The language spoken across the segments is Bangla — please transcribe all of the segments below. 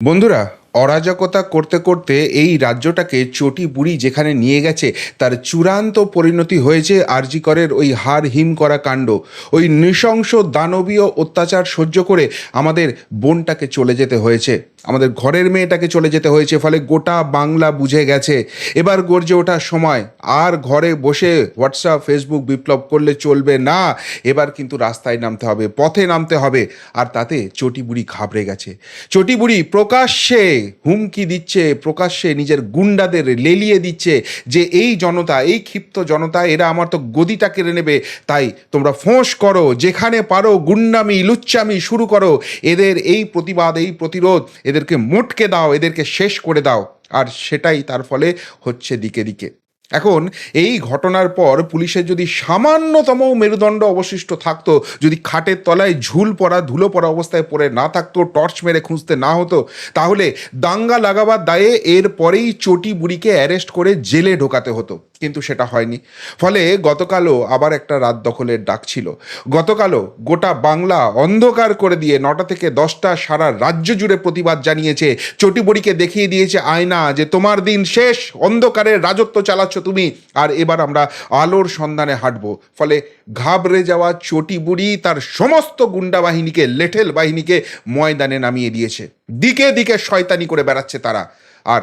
বন্ধুরা অরাজকতা করতে করতে এই রাজ্যটাকে চটি বুড়ি যেখানে নিয়ে গেছে, তার চূড়ান্ত পরিণতি হয়েছে আরজিকরের ওই হার হিম করা কাণ্ড। ওই নৃশংস দানবীয় অত্যাচার সহ্য করে আমাদের বোনটাকে চলে যেতে হয়েছে। আমাদের ঘরের মেয়েটাকে চলে যেতে হয়েছে, ফলে গোটা বাংলা বুঝে গেছে। এবার গর্জে ওঠার সময়, আর ঘরে বসে হোয়াটসঅ্যাপ, ফেসবুক বিপ্লব করলে চলবে না। এবার কিন্তু রাস্তায় নামতে হবে, পথে নামতে হবে, আর তাতে চটি বুড়ি ঘাবড়ে গেছে। চটি বুড়ি প্রকাশ্যে হুমকি দিচ্ছে, প্রকাশ্যে নিজের গুন্ডাদের লেলিয়ে দিচ্ছে যে এই জনতা, এই ক্ষিপ্ত জনতা, এরা আমার তো গদিটা কেড়ে নেবে। তাই তোমরা ফোঁস করো, যেখানে পারো গুন্ডামি, লুচ্চামি শুরু করো। এদের এই প্রতিবাদ, এই প্রতিরোধ এদেরকে মোটকে দাও, এদেরকে শেষ করে দাও। আর সেটাই তার ফলে হচ্ছে দিকে দিকে। এখন এই ঘটনার পর পুলিশের যদি সামান্যতম মেরুদণ্ড অবশিষ্ট থাকতো, যদি খাটের তলায় ঝুল পড়া, ধুলো পড়া অবস্থায় পড়ে না থাকতো, টর্চ মেরে খুঁজতে না হতো, তাহলে দাঙ্গা লাগাবার দায়ে এর পরেই চটি বুড়িকে অ্যারেস্ট করে জেলে ঢোকাতে হতো। কিন্তু সেটা হয়নি। ফলে গতকালও আবার একটা রাত দখলের ডাক ছিল। গতকালও গোটা বাংলা অন্ধকার করে দিয়ে নটা থেকে দশটা সারা রাজ্য জুড়ে প্রতিবাদ জানিয়েছে। চটিবড়িকে দেখিয়ে দিয়েছে আয়না যে তোমার দিন শেষ অন্ধকারের রাজত্ব চালাচ্ছ তুমি। আর এবার আমরা আলোর সন্ধানে হাঁটব। ফলে ঘাবড়ে যাওয়া চটি বুড়ি তার সমস্ত গুন্ডা বাহিনীকে, লেঠেল বাহিনীকে ময়দানে নামিয়ে দিয়েছে। দিকে দিকে শয়তানি করে বেড়াচ্ছে তারা। আর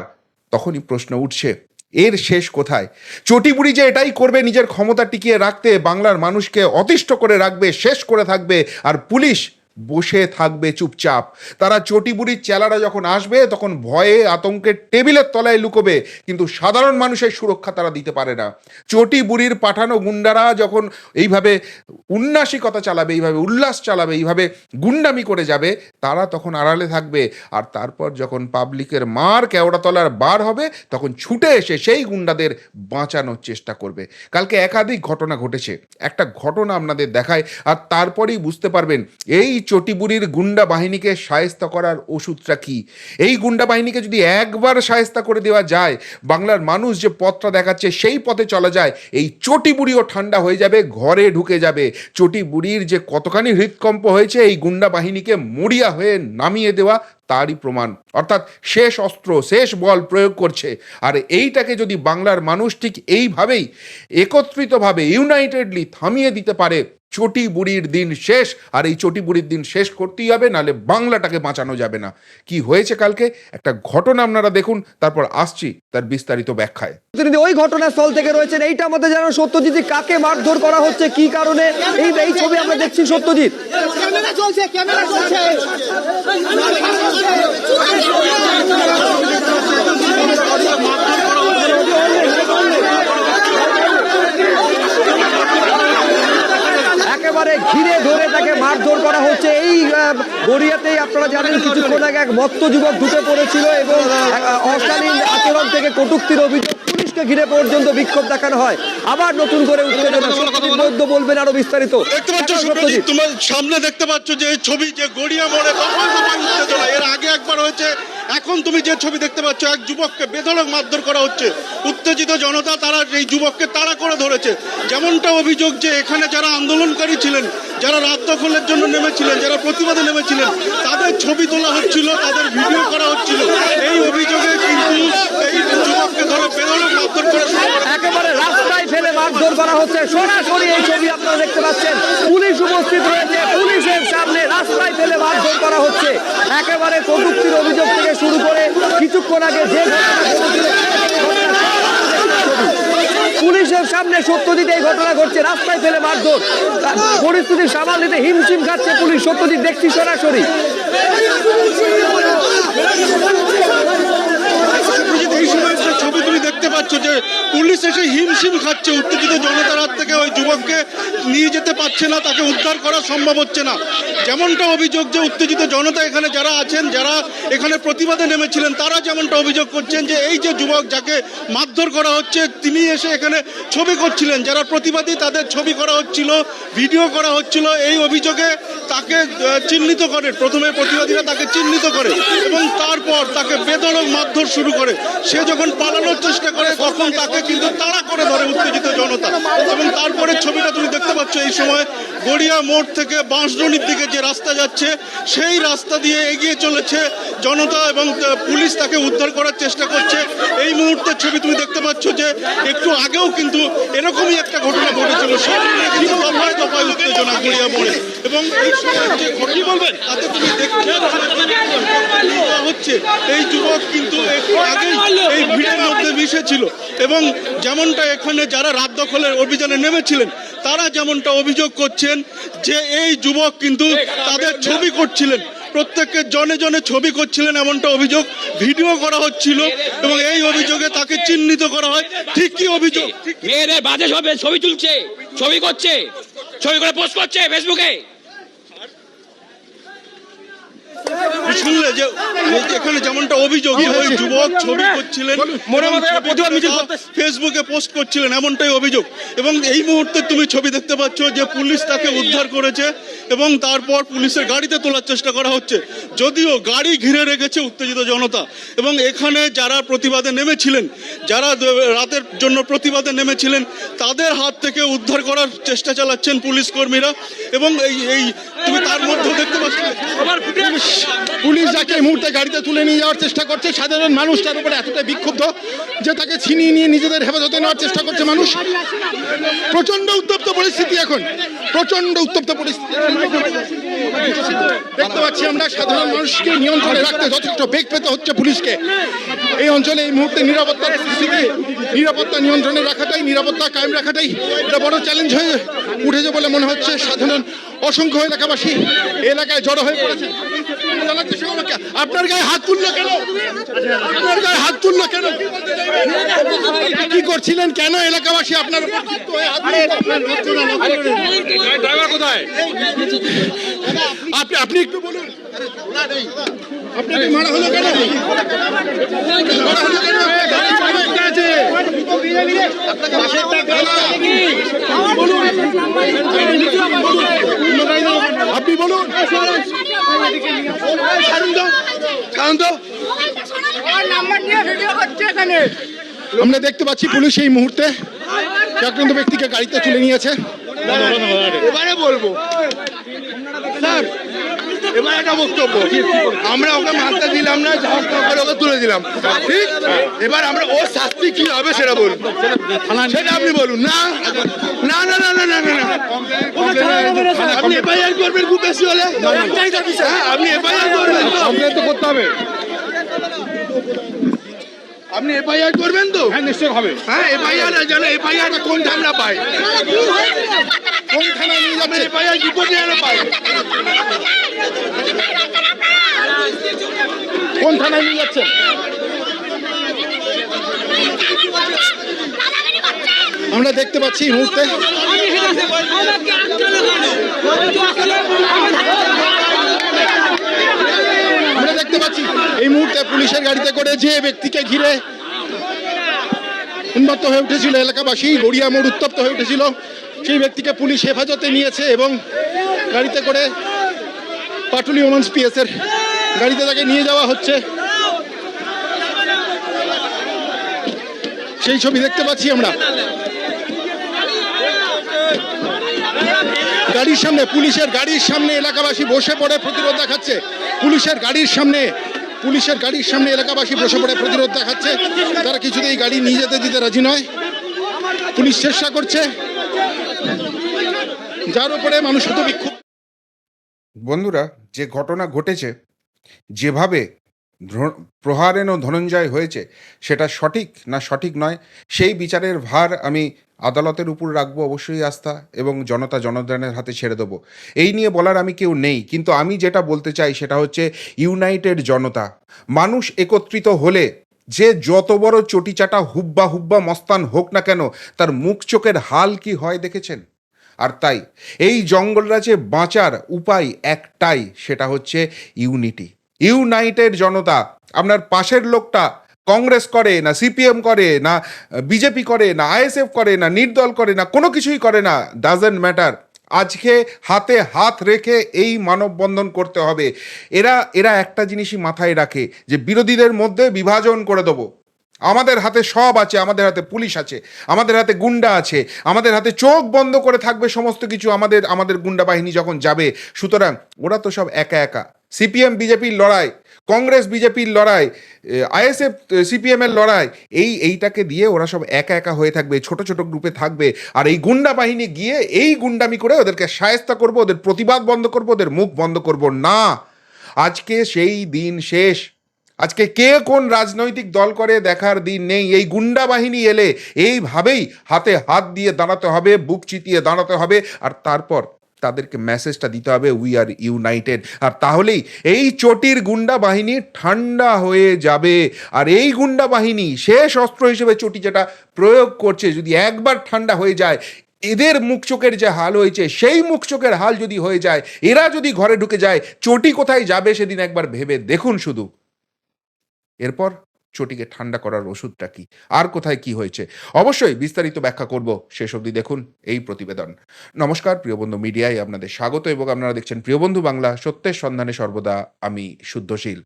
তখনই প্রশ্ন উঠছে এর শেষ কোথায়? চটিবুড়ি যে এটাই করবে, নিজের ক্ষমতা টিকিয়ে রাখতে বাংলার মানুষকে অতিষ্ঠ করে রাখবে, শেষ করে থাকবে, আর পুলিশ বসে থাকবে চুপচাপ। তারা চটিবুড়ির চেলারা যখন আসবে, তখন ভয়ে আতঙ্কের টেবিলের তলায় লুকোবে, কিন্তু সাধারণ মানুষের সুরক্ষা তারা দিতে পারে না। চটি বুড়ির পাঠানো গুন্ডারা যখন এইভাবে উন্নাসিকতা চালাবে, এইভাবে উল্লাস চালাবে, এইভাবে গুন্ডামি করে যাবে, তারা তখন আড়ালে থাকবে। আর তারপর যখন পাবলিকের মার কেওড়াতলার বার হবে, তখন ছুটে এসে সেই গুন্ডাদের বাঁচানোর চেষ্টা করবে। কালকে একাধিক ঘটনা ঘটেছে। একটা ঘটনা আপনাদের দেখায়, আর তারপরেই বুঝতে পারবেন, এই চটিবুড়ির গুন্ডা বাহিনীকে সায়স্তা করার ওষুধটা কি? এই গুন্ডা বাহিনীকে যদি একবার সায়স্তা করে দেওয়া যায়, বাংলার মানুষ যে পথটা দেখাচ্ছে সেই পথে চলা যায়, এই চটিবুড়িও ঠান্ডা হয়ে যাবে, ঘরে ঢুকে যাবে। চটিবুড়ির যে কতখানি হৃৎকম্প হয়েছে, এই গুন্ডা বাহিনীকে মরিয়া হয়ে নামিয়ে দেওয়া তারই প্রমাণ। অর্থাৎ শেষ অস্ত্র, শেষ বল প্রয়োগ করছে। আর এইটাকে যদি বাংলার মানুষ ঠিক এইভাবেই একত্রিতভাবে ইউনাইটেডলি থামিয়ে দিতে পারে, চটি বুড়ির দিন শেষ। আর এই চটি বুড়ির দিন শেষ করতেই হবে নালে বাংলাটাকে বাঁচানো যাবে না। কি হয়েছে কালকে? একটা ঘটনা আপনারা দেখুন, তারপর আসছি তার বিস্তারিত ব্যাখ্যায়। প্রতিনিধি ওই ঘটনাস্থল থেকে রয়েছেন। এইটা আমাদের জানো সত্যজিৎ কাকে মারধর করা হচ্ছে কি কারণে? এই এই ছবি আমরা দেখছি সত্যজিৎ। ক্যামেরা চলছে ক্যামেরা চলছে। একেবারে ঘিরে ধরে তাকে মারধর করা হচ্ছে। এই গড়িয়াতেই আপনারা জানেন কিছুক্ষণ আগে এক মত্ত যুবক ঢুকে পড়েছিল এবং অশালীন আচরণ থেকে কটুক্তির অভিযোগ পুলিশকে ঘিরে পর্যন্ত বিক্ষোভ দেখানো হয়। আবার নতুন করে উত্তেজনা সত্যজিৎ বলবেন আরও বিস্তারিত। দেখতে পাচ্ছ দেখান তোমার সামনে দেখতে পাচ্ছ যে ছবি যে গড়িয়া মোড়ে দফায় উত্তেজনা। এর আগে একবার হয়েছে এখন তুমি যে ছবি দেখতে পাচ্ছ এক যুবককে বেধড়ক মারধর করা হচ্ছে। উত্তেজিত জনতা তারা এই যুবককে তাড়া করে ধরেছে। যেমনটা অভিযোগ যে এখানে যারা আন্দোলনকারী ছিলেন যারা রাত দখলের জন্য নেমেছিলেন যারা প্রতিবাদে নেমেছিলেন তাদের ছবি তোলা হচ্ছিল তাদের ভিডিও করা হচ্ছিল। এই অভিযোগে কিন্তু এই যুবককে ধরে বেধড়ক মারধর করে একেবারে রাস্তায় ফেলে মারধর করা হচ্ছে। সরাসরি এই ছবি আপনারা দেখতে পাচ্ছেন। পুলিশ উপস্থিত রয়েছে। পুলিশের সামনে রাস্তায় ফেলে মারধর করা হচ্ছে। একেবারে কটুক্তির অভিযোগ থেকে শুরু করে কিছুক্ষণ আগে যে ঘটনা ঘটেছিল, সামনে দিতে এই ঘটনা ঘটছে, রাস্তায় ফেলে মারধর। পরিস্থিতি সামাল দিতে হিমশিম খাচ্ছে পুলিশ সত্যজিৎ দেখছি সরাসরি সুপ্রজিৎ, এই সময় যে ছবি তুমি দেখতে পাচ্ছ যে পুলিশ এসে হিমশিম খাচ্ছে। উত্তেজিত জনতার হাত থেকে ওই যুবককে নিয়ে যেতে পারছে না, তাকে উদ্ধার করা সম্ভব হচ্ছে না। যেমনটা অভিযোগ যে উত্তেজিত জনতা এখানে যারা আছেন, যারা এখানে প্রতিবাদে নেমেছিলেন, তারা যেমনটা অভিযোগ করছেন যে এই যে যুবক যাকে মারধর করা হচ্ছে, তিনি এসে এখানে ছবি করছিলেন। যারা প্রতিবাদী, তাদের ছবি করা হচ্ছিল, ভিডিও করা হচ্ছিল। এই অভিযোগে তাকে চিহ্নিত করে। প্রথমে প্রতিবাদীরা তাকে চিহ্নিত করে এবং তারপর তাকে বেদরক মারধর শুরু করে। সে যখন পালানোর চেষ্টা করে তখন তাকে কিন্তু তাড়া করে ধরে উত্তেজিত জনতা। এবং তারপরে ছবিটা তুমি দেখতে পাচ্ছ এই সময় গড়িয়া মোড় থেকে বাঁশডনির দিকে যে রাস্তা যাচ্ছে সেই রাস্তা দিয়ে এগিয়ে চলেছে জনতা এবং পুলিশ তাকে উদ্ধার করার চেষ্টা করছে। এই মুহূর্তের ছবি তুমি দেখতে পাচ্ছ যে একটু আগেও কিন্তু এরকমই একটা ঘটনা ঘটেছিল। সব মিলিয়ে কিন্তু দফায় দফায় উত্তেজনা গড়িয়া মোড়ে। এবং এই সময় যে ঘটনা বলবেন? তাতে তুমি দেখতে হচ্ছে এই যুবক কিন্তু একটু আগেই এই ভিড়ের মধ্যে মিশেছিল। এবং যেমনটা এখানে যারা রাত দখলের অভিযানে নেমেছিলেন, তারা যেমনটা অভিযোগ করছেন যে এই যুবক কিন্তু তাদের ছবি করছিলেন। প্রত্যেককে জনে জনে ছবি করছিলেন এমনটা অভিযোগ, ভিডিও করা হচ্ছিল এবং এই অভিযোগে তাকে চিহ্নিত করা হয়। ঠিক কি অভিযোগ? বাজে ছবি তুলছে, ছবি করছে, ছবি করে পোস্ট করছে ফেসবুকে শুনলে যে এখানে যেমনটা অভিযোগ ওই যুবক ছবি করছিলেন এবং ছবিটা প্রতিবাদ মিছিল তারা করতেছে। ফেসবুকে পোস্ট করছিলেন এমনটাই অভিযোগ এবং এই মুহূর্তে তুমি ছবি দেখতে পাচ্ছ যে পুলিশ তাকে উদ্ধার করেছে এবং তারপর পুলিশের গাড়িতে তোলার চেষ্টা করা হচ্ছে যদিও গাড়ি ঘিরে রেখেছে উত্তেজিত জনতা এবং এখানে যারা প্রতিবাদে নেমেছিলেন যারা রাতের জন্য প্রতিবাদে নেমেছিলেন তাদের হাত থেকে উদ্ধার করার চেষ্টা চালাচ্ছেন পুলিশ কর্মীরা এবং এই এই তুমি তার মধ্যে দেখতে পাচ্ছ পুলিশ যাকে এই মুহূর্তে গাড়িতে তুলে নিয়ে যাওয়ার চেষ্টা করছে, সাধারণ মানুষ তার উপরে এতটা বিক্ষুব্ধ যে তাকে ছিনিয়ে নিয়ে নিজেদের হেফাজতে নেওয়ার চেষ্টা করছে মানুষ। প্রচণ্ড উত্তপ্ত পরিস্থিতি এখন প্রচণ্ড উত্তপ্ত পরিস্থিতি। দেখতে পাচ্ছি আমরা, সাধারণ মানুষকে নিয়ন্ত্রণে রাখতে যথেষ্ট বেগ পেতে হচ্ছে পুলিশকে। এই অঞ্চলে এই মুহূর্তে নিরাপত্তার পরিস্থিতি, নিরাপত্তা নিয়ন্ত্রণে রাখাটাই, নিরাপত্তা কায়েম রাখাটাই এটা বড় চ্যালেঞ্জ হয়ে উঠেছে বলে মনে হচ্ছে সাধারণ, অসংখ্য এলাকাবাসী এলাকায় জড়ো হয়ে পড়েছে। আপনার গায়ে হাত তুললো কেন? আপনার গায়ে হাত তুললো কেন? কি করছিলেন কেন এলাকাবাসী আপনার? আপনি আপনি একটু বলুন। আপনাকে মারা হলো কেন মারা হলো কেন? আছে। আপনি বলুন। আমরা দেখতে পাচ্ছি পুলিশ এই মুহূর্তে। আক্রান্ত ব্যক্তিকে গাড়িতে তুলে নিয়েছে। এবারে বলব। স্যার এবার একটা বক্তব্য। আমরা ওকে মানতে দিলাম না করে ওকে তুলে দিলাম। ঠিক? এবার আমরা ওর শাস্তি কি হবে সেটা বলুন। সেটা আপনি বলুন। না? না না না না না না না। আপনি এফআইআর করবেন খুব বেশি হলে। হ্যাঁ, আপনি এফআইআর করবেন তো। করতে হবে। আপনি এফআইআর করবেন তো? হ্যাঁ নিশ্চয় হবে। হ্যাঁ এফআইআর যেন এফআইআর কোন ঝামেলা পায়। কোন থানায় নিয়ে যাচ্ছে? কোন থানায় যাচ্ছেন আমরা দেখতে পাচ্ছি মুহূর্তে। আমরা দেখতে পাচ্ছি এই মুহূর্তে পুলিশের গাড়িতে করে যে ব্যক্তিকে ঘিরে উন্মত্ত হয়ে উঠেছিল এলাকাবাসী গড়িয়া মোড় উত্তপ্ত হয়ে উঠেছিল। সেই ব্যক্তিকে পুলিশ হেফাজতে নিয়েছে এবং গাড়িতে করে পাটুলি ওমেন্স পিএসের গাড়িতে তাকে নিয়ে যাওয়া হচ্ছে। সেই ছবি দেখতে পাচ্ছি আমরা। গাড়ির সামনে, পুলিশের গাড়ির সামনে এলাকাবাসী বসে পড়ে প্রতিরোধ দেখাচ্ছে। পুলিশের গাড়ির সামনে, পুলিশের গাড়ির সামনে এলাকাবাসী বসে পড়ে প্রতিরোধ দেখাচ্ছে। তারা কিছুতেই গাড়ি নিয়ে যেতে দিতে রাজি নয়। পুলিশ চেষ্টা করছে। যার উপরে মানুষ হতো বিক্ষুব্ধ বন্ধুরা, যে ঘটনা ঘটেছে, যেভাবে প্রহারেণ ও ধনঞ্জয় হয়েছে, সেটা সঠিক না সঠিক নয়, সেই বিচারের ভার আমি আদালতের উপর রাখব অবশ্যই আস্থা এবং জনতা জনগণের হাতে ছেড়ে দেবো। এই নিয়ে বলার আমি কেউ নেই, কিন্তু আমি যেটা বলতে চাই সেটা হচ্ছে ইউনাইটেড জনতা। মানুষ একত্রিত হলে যে যত বড় চটিচাটা হুব্বা হুব্বা মস্তান হোক না কেন, তার মুখ চোখের হাল কি হয় দেখেছেন? আর তাই, এই জঙ্গলরাজে বাঁচার উপায় একটাই, সেটা হচ্ছে ইউনিটি। ইউনাইটেড জনতা, আপনার পাশের লোকটা কংগ্রেস করে না সিপিএম করে না বিজেপি করে না আইএসএফ করে না নির্দল করে না, কোনো কিছুই করে না ডাজেন্ট ম্যাটার আজকে হাতে হাত রেখে এই মানববন্ধন করতে হবে। এরা এরা একটা জিনিসই মাথায় রাখে, যে বিরোধীদের মধ্যে বিভাজন করে দেবো। আমাদের হাতে সব আছে, আমাদের হাতে পুলিশ আছে, আমাদের হাতে গুন্ডা আছে, আমাদের হাতে চোখ বন্ধ করে থাকবে সমস্ত কিছু আমাদের আমাদের গুন্ডা বাহিনী যখন যাবে। সুতরাং ওরা তো সব একা একা। সিপিএম, বিজেপির লড়াই, কংগ্রেস, বিজেপির লড়াই আইএসএফ, সিপিএম এর লড়াই, এই, এইটাকে দিয়ে ওরা সব একা একা হয়ে থাকবে, ছোট ছোট গ্রুপে থাকবে। আর এই গুন্ডা বাহিনী গিয়ে এই গুন্ডামি করে ওদেরকে সায়স্তা করব, ওদের প্রতিবাদ বন্ধ করব, ওদের মুখ বন্ধ করব না। আজকে সেই দিন শেষ। আজকে কে কোন রাজনৈতিক দল করে দেখার দিন নেই? এই গুন্ডা বাহিনী এলে এইভাবেই হাতে হাত দিয়ে দাঁড়াতে হবে, বুক চিতিয়ে দাঁড়াতে হবে, আর তারপর তাদেরকে মেসেজটা দিতে হবে উই আর ইউনাইটেড আর তাহলেই এই চটির গুন্ডা বাহিনী ঠান্ডা হয়ে যাবে। আর এই গুন্ডা বাহিনী শেষ অস্ত্র হিসেবে চটি যেটা প্রয়োগ করছে, যদি একবার ঠান্ডা হয়ে যায়, এদের মুখ চোখের যে হাল হয়েছে, সেই মুখ চোখের হাল যদি হয়ে যায়, এরা যদি ঘরে ঢুকে যায়, চটি কোথায় যাবে সেদিন একবার ভেবে দেখুন শুধু। এরপর চটিকে ঠান্ডা করার ওষুধটা কি? আর কোথায় কি হয়েছে? অবশ্যই বিস্তারিত ব্যাখ্যা করব। শেষ অবধি দেখুন এই প্রতিবেদন। নমস্কার প্রিয় বন্ধু মিডিয়ায় আপনাদের স্বাগত এবং আপনারা দেখছেন প্রিয় বন্ধু বাংলা সত্যের সন্ধানে সর্বদা। আমি শুদ্ধশীল।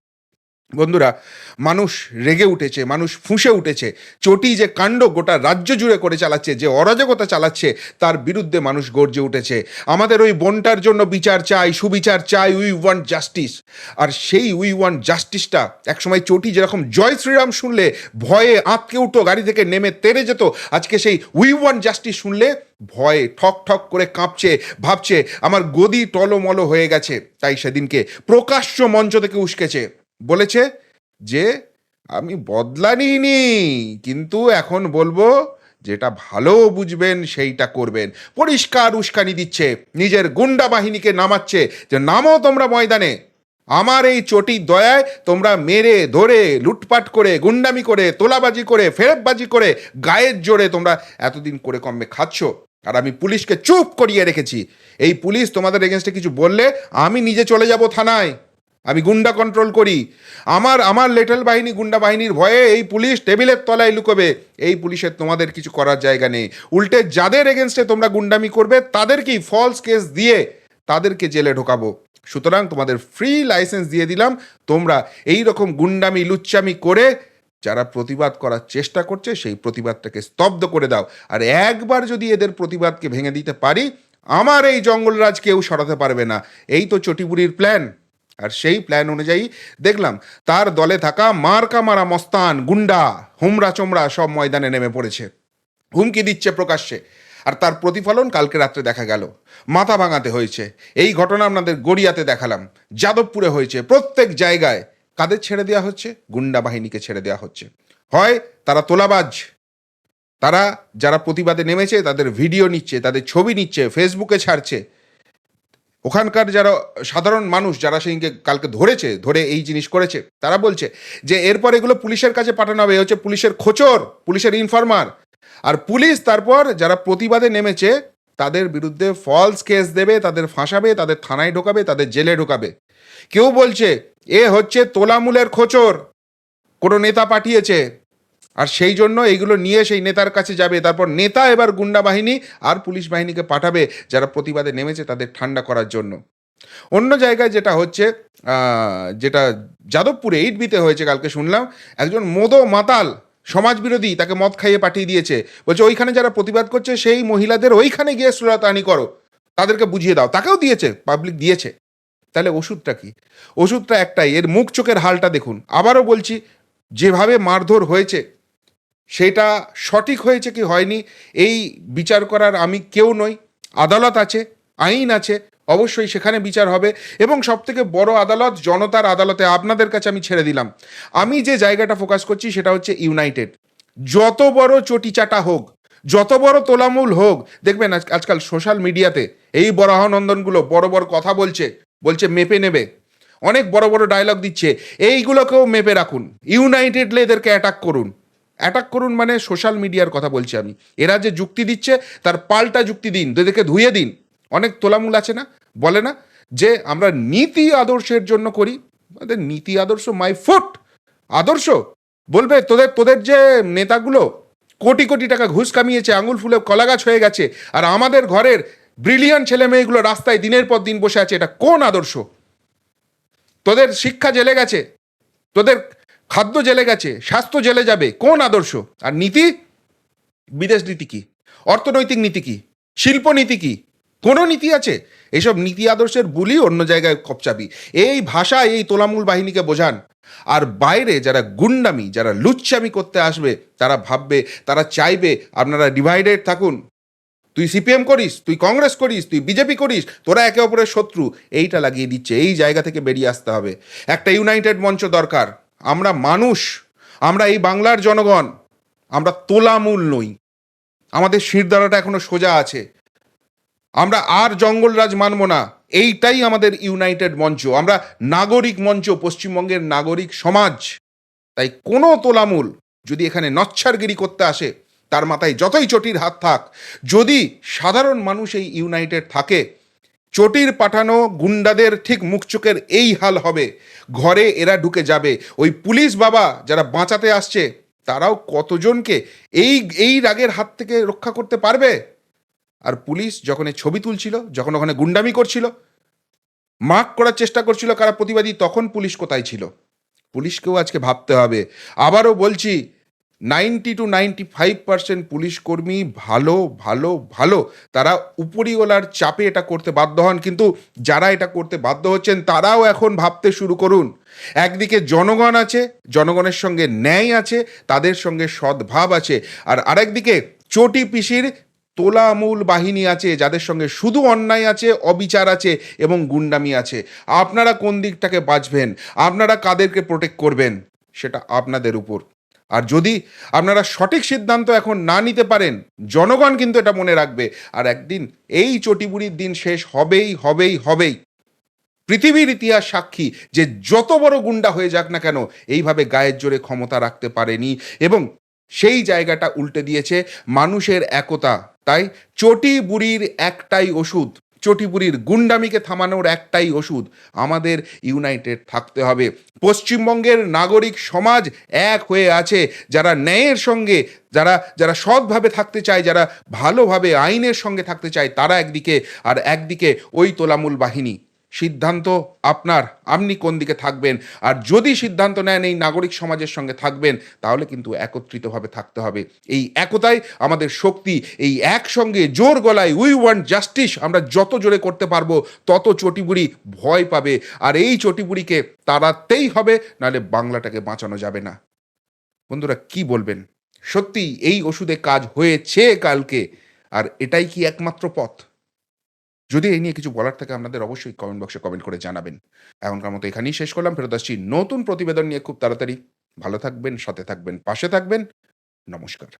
বন্ধুরা, মানুষ রেগে উঠেছে, মানুষ ফুঁসে উঠেছে। চটি যে কাণ্ড গোটা রাজ্য জুড়ে করে চালাচ্ছে, যে অরাজকতা চালাচ্ছে, তার বিরুদ্ধে মানুষ গর্জে উঠেছে। আমাদের ওই বনটার জন্য বিচার চাই, সুবিচার চাই, উই ওয়ান্ট জাস্টিস। আর সেই উই ওয়ান্ট জাস্টিসটা একসময় চটি যেরকম জয় শ্রীরাম শুনলে, ভয়ে আঁতকে উঠতো, গাড়ি থেকে নেমে তেড়ে যেত, আজকে সেই উই ওয়ান্ট জাস্টিস শুনলে ভয়ে ঠক ঠক করে কাঁপছে, ভাবছে, আমার গদি টলমলো হয়ে গেছে। তাই সেদিনকে প্রকাশ্য মঞ্চ থেকে উস্কেছে। বলেছে যে, আমি বদলা নিইনি কিন্তু এখন বলব যেটা ভালো বুঝবেন সেইটা করবেন। পরিষ্কার উস্কানি দিচ্ছে, নিজের গুন্ডা বাহিনীকে নামাচ্ছে যে, নামো তোমরা ময়দানে, আমার এই চটির দয়ায় তোমরা মেরে, ধরে, লুটপাট করে, গুন্ডামি করে, তোলাবাজি করে, ফেরতবাজি করে, গায়ের জোরে তোমরা এতদিন করে কমে খাচ্ছ, আর আমি পুলিশকে চুপ করিয়ে রেখেছি। এই পুলিশ তোমাদের এগেনস্টে কিছু বললে আমি নিজে চলে যাব থানায়। আমি গুন্ডা কন্ট্রোল করি। আমার আমার লেটেল বাহিনী, গুন্ডা বাহিনীর ভয়ে এই পুলিশ টেবিলের তলায় লুকোবে। এই পুলিশের তোমাদের কিছু করার জায়গা নেই। উল্টে যাদের এগেনস্টে তোমরা গুন্ডামি করবে, তাদেরকেই ফলস কেস দিয়ে তাদেরকে জেলে ঢোকাবো। সুতরাং তোমাদের ফ্রি লাইসেন্স দিয়ে দিলাম। তোমরা এই রকম গুন্ডামি, লুচ্চামি করে যারা প্রতিবাদ করার চেষ্টা করছে, সেই প্রতিবাদটাকে স্তব্ধ করে দাও। আর একবার যদি এদের প্রতিবাদকে ভেঙে দিতে পারি, আমার এই জঙ্গলরাজ কেউ সরাতে পারবে না। এই তো চটিপুরির প্ল্যান আর সেই প্ল্যান অনুযায়ী দেখলাম, তার দলে থাকা মারকা মারা মস্তান, গুন্ডা, হুমরা চোমরা সব ময়দানে নেমে পড়েছে। হুমকি দিচ্ছে প্রকাশ্যে। আর তার প্রতিফলন কালকে রাত্রে দেখা গেল। মাথা ভাঙাতে হয়েছে। এই ঘটনা আপনাদের গড়িয়াতে দেখালাম। যাদবপুরে হয়েছে। প্রত্যেক জায়গায় কাদের ছেড়ে দেওয়া হচ্ছে? গুন্ডা বাহিনীকে ছেড়ে দেওয়া হচ্ছে। হয় তারা তোলাবাজ। তারা যারা প্রতিবাদে নেমেছে, তাদের ভিডিও নিচ্ছে, তাদের ছবি নিচ্ছে ফেসবুকে ছাড়ছে। ওখানকার যারা সাধারণ মানুষ যারা সেদিনকে কালকে ধরেছে, ধরে এই জিনিস করেছে, তারা বলছে যে এরপর এগুলো পুলিশের কাছে পাঠানো হবে হচ্ছে পুলিশের খোচর, পুলিশের ইনফরমার আর পুলিশ তারপর যারা প্রতিবাদে নেমেছে, তাদের বিরুদ্ধে ফলস কেস দেবে, তাদের ফাঁসাবে, তাদের থানায় ঢোকাবে, তাদের জেলে ঢোকাবে। কেউ বলছে, এ হচ্ছে তোলামূলের খোচর, কোনো নেতা পাঠিয়েছে আর সেই জন্য এইগুলো নিয়ে সেই নেতার কাছে যাবে। তারপর নেতা এবার গুন্ডা বাহিনী আর পুলিশ বাহিনীকে পাঠাবে, যারা প্রতিবাদে নেমেছে তাদের ঠান্ডা করার জন্য। অন্য জায়গায় যেটা হচ্ছে যেটা যাদবপুরে এইট বিতে হয়েছে কালকে শুনলাম, একজন মোদো মাতাল, সমাজবিরোধী, তাকে মদ খাইয়ে পাঠিয়ে দিয়েছে। বলছে, ওইখানে যারা প্রতিবাদ করছে, সেই মহিলাদের ওইখানে গিয়ে শ্লীলতাহানি করো। তাদেরকে বুঝিয়ে দাও। তাকেও দিয়েছে, পাবলিক দিয়েছে। তাহলে ওষুধটা কি? ওষুধটা একটাই, এর মুখ চোখের হালটা দেখুন। আবারও বলছি, যেভাবে মারধর হয়েছে সেটা সঠিক হয়েছে কি হয়নি, এই বিচার করার আমি কেউ নই, আদালত আছে, আইন আছে, অবশ্যই সেখানে বিচার হবে এবং সবথেকে বড় আদালত জনতার আদালতে আপনাদের কাছে আমি ছেড়ে দিলাম। আমি যে জায়গাটা ফোকাস করছি সেটা হচ্ছে ইউনাইটেড। যত বড় চটিচাটা হোক, যত বড় তোলামূল হোক, দেখবেন আজ- আজকাল সোশ্যাল মিডিয়াতে এই বরাহনন্দনগুলো বড় বড় কথা বলছে বলছে মেপে নেবে। অনেক বড় বড় ডায়লগ দিচ্ছে, এইগুলোকেও মেপে রাখুন। ইউনাইটেডলে এদেরকে অ্যাটাক করুন। অ্যাটাক করুন মানে সোশ্যাল মিডিয়ার কথা বলছি আমি। এরা যে যুক্তি দিচ্ছে, তার পাল্টা যুক্তি দিন এদেরকে ধুয়ে দিন। অনেক তোলামূল আছে না? বলে না যে, আমরা নীতি আদর্শের জন্য করি। আমাদের নীতি আদর্শ মাই ফুট আদর্শ? বলবে, তোদের তোদের যে নেতাগুলো কোটি কোটি টাকা ঘুষ কামিয়েছে, আঙুল ফুলে কলা গাছ হয়ে গেছে, আর আমাদের ঘরের ব্রিলিয়ান ছেলে মেয়েগুলো রাস্তায় দিনের পর দিন বসে আছে, এটা কোন আদর্শ? তোদের শিক্ষা জেলে গেছে। তোদের খাদ্য জেলে গেছে, স্বাস্থ্য জেলে যাবে, কোন আদর্শ? আর নীতি? বিদেশ নীতি কি? অর্থনৈতিক নীতি কি? শিল্প নীতি কি? কোনো নীতি আছে? এইসব নীতি আদর্শের বুলি অন্য জায়গায় কপচাবি এই ভাষা, এই তোলামূল বাহিনীকে বোঝান। আর বাইরে যারা গুন্ডামি, যারা লুচ্চামি করতে আসবে, তারা ভাববে, তারা চাইবে, আপনারা ডিভাইডেড থাকুন। তুই সিপিএম করিস, তুই কংগ্রেস করিস, তুই বিজেপি করিস, তোরা একে অপরের শত্রু। এইটা লাগিয়ে দিচ্ছে, এই জায়গা থেকে বেরিয়ে আসতে হবে। একটা ইউনাইটেড মঞ্চ দরকার। আমরা মানুষ, আমরা এই বাংলার জনগণ, আমরা তোলামূল নই। আমাদের শিরদাঁড়াটা এখনও সোজা আছে। আমরা আর জঙ্গলরাজ মানব না, এইটাই আমাদের ইউনাইটেড মঞ্চ। আমরা নাগরিক মঞ্চ, পশ্চিমবঙ্গের নাগরিক সমাজ। তাই কোনো তোলামূল যদি এখানে নচ্ছারগিরি করতে আসে, তার মাথায় যতই চটির হাত থাক, যদি সাধারণ মানুষ এই ইউনাইটেড থাকে চটির পাঠানো গুন্ডাদের ঠিক মুখ চোখের এই হাল হবে। ঘরে এরা ঢুকে যাবে। ওই পুলিশ বাবা যারা বাঁচাতে আসছে, তারাও কতজনকে এই এই রাগের হাত থেকে রক্ষা করতে পারবে? আর পুলিশ যখন ছবি তুলছিল, যখন ওখানে গুন্ডামি করছিল মার্ক করার চেষ্টা করছিল কারা প্রতিবাদী, তখন পুলিশ কোথায় ছিল? পুলিশকেও আজকে ভাবতে হবে। আবারও বলছি ninety two ninety five percent police কর্মী ভালো ভালো ভালো। তারা উপরিওয়ালার চাপে এটা করতে বাধ্য হন। কিন্তু যারা এটা করতে বাধ্য হচ্ছেন, তারাও এখন ভাবতে শুরু করুন। একদিকে জনগণ আছে, জনগণের সঙ্গে ন্যায় আছে, তাদের সঙ্গে সদ্ভাব আছে। আর আরেকদিকে চটি পিসির তোলামূল বাহিনী আছে, যাদের সঙ্গে শুধু অন্যায় আছে, অবিচার আছে এবং গুন্ডামি আছে। আপনারা কোন দিকটাকে বাঁচবেন? আপনারা কাদেরকে প্রোটেক্ট করবেন? সেটা আপনাদের উপর। আর যদি আপনারা সঠিক সিদ্ধান্ত এখন না নিতে পারেন, জনগণ কিন্তু এটা মনে রাখবে, আর একদিন এই চটিবুড়ির দিন শেষ হবেই হবেই হবেই। পৃথিবীর ইতিহাস সাক্ষী যে যত বড় গুন্ডা হয়ে যাক না কেন, এইভাবে গায়ের জোরে ক্ষমতা রাখতে পারেনি এবং সেই জায়গাটা উল্টে দিয়েছে মানুষের একতা। তাই চটি বুড়ির একটাই ওষুধ চটি বুড়ির গুন্ডামিকে থামানোর একটাই ওষুধ আমাদের ইউনাইটেড থাকতে হবে। পশ্চিমবঙ্গের নাগরিক সমাজ এক হয়ে আছে, যারা ন্যায়ের সঙ্গে, যারা যারা সৎভাবে থাকতে চায়, যারা ভালোভাবে আইনের সঙ্গে থাকতে চায়, তারা একদিকে, আর একদিকে ওই তোলামূল বাহিনী। সিদ্ধান্ত আপনার, আপনি কোন দিকে থাকবেন? আর যদি সিদ্ধান্ত নেন এই নাগরিক সমাজের সঙ্গে থাকবেন, তাহলে কিন্তু একত্রিতভাবে থাকতে হবে। এই একতাই আমাদের শক্তি, এই একসঙ্গে জোর গলায় উই ওয়ান্ট জাস্টিস আমরা যত জোরে করতে পারব, তত চটিবুড়ি ভয় পাবে। আর এই চটিবুড়িকে তাড়াতেই হবে, নাহলে বাংলাটাকে বাঁচানো যাবে না। বন্ধুরা, কি বলবেন? সত্যি এই ওষুধে কাজ হয়েছে কালকে, আর এটাই কি একমাত্র পথ? যদি এই নিয়ে কিছু বলার থাকে আপনাদের, অবশ্যই কমেন্ট বক্সে কমেন্ট করে জানাবেন। এখনকার মতো এখানেই শেষ করলাম। ফেরত আসছি নতুন প্রতিবেদন নিয়ে খুব তাড়াতাড়ি। ভালো থাকবেন, সাথে থাকবেন, পাশে থাকবেন। নমস্কার।